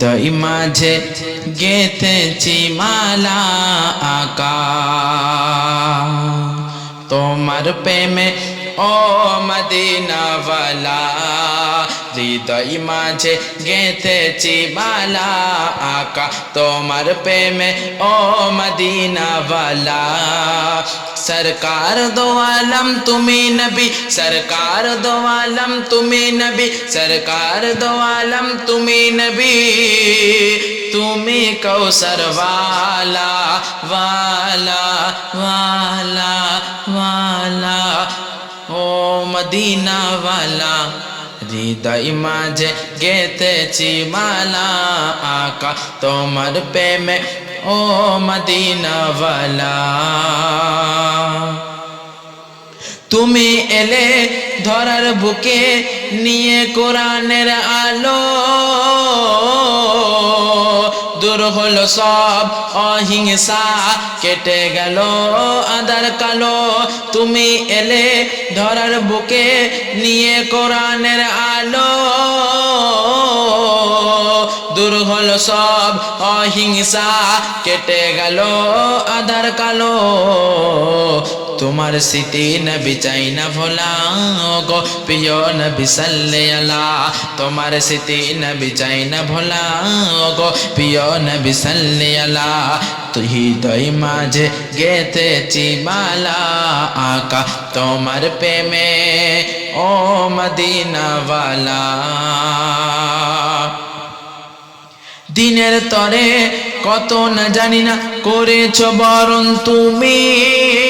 দই মাঝে গেতেছি মালা আকা। তোমার প্রেমে ও মদিনাওয়ালা হৃদয় মাঝে গেথেছি মালা আকা তোমার প্রেমে ও মদিনাওয়ালা সরকার দো আলম তুমি নবী সরকার দো আলম তুমি নবী সরকার দো আলম তুমি নবী তুমি কৌসর वाला वाला वाला वाला ও মদিনা वाला হৃদয় মাঝে গেতেছি মালা আকা। তোমার প্রেমে ও মদিনাওয়ালা। তুমি এলে ধরার বুকে নিয়ে কোরআনের আলো। দূর হলো সব অহিংসা। কেটে গেল আদার কালো। তুমি এলে ধরার বুকে নিয়ে কোরআনের আলো। দূর হলো সব অহিংসা। কেটে গেল আধার কালো। তোমার স্মৃতি নবী চাই না ভোলা গো প্রিয় নবী সাল্লে আলা তোমার স্মৃতি নবী চাই না ভোলা গো প্রিয় নবী সাল্লে আলা তুই দই মাঝে গেতেছি মালা, আকা তোমার প্রেমে, ও মদিনাওয়ালা। দিনের তরে কত না জানি না করেছ বরণ তুমি।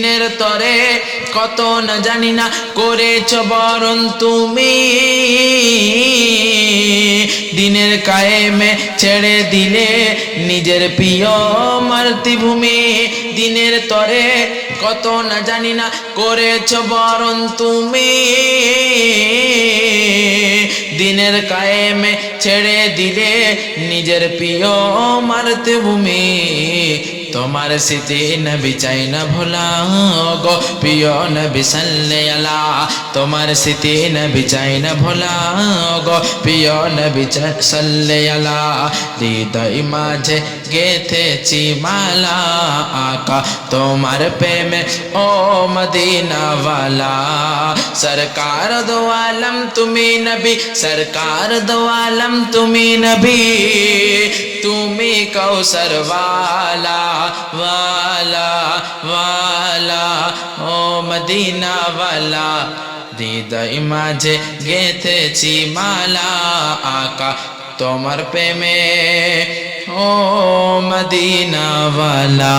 দিনের তরে কত না জানি না করেছ বরণ তুমি। দিনের কায়েমে ছেড়ে দিলে নিজের প্রিয় মাতৃভূমি। দিনের তরে কত না জানি না করেছ বরণ তুমি। দিনের কায়েমে ছেড়ে দিলে নিজের প্রিয় মাতৃভূমি। তোমার স্মৃতি নবী চাই না ভোলা গো প্রিয় নবী সাল্লে আলা তোমার স্মৃতি নবী চাই না ভোলা গো প্রিয় নবী চা- সাল্লে আলা হৃদয় মাঝে গেথেছি মালা, আকা তোমার প্রেমে, ও মদিনাওয়ালা। সরকার দো আলম তুমি নবী, সরকার দো আলম তুমি নবী। তুমি কৌসর वाला वाला वाला ও মদিনা वाला হৃদয় মাঝে গেথেছি মালা আকা তোমার প্রেমে ও মদিনা वाला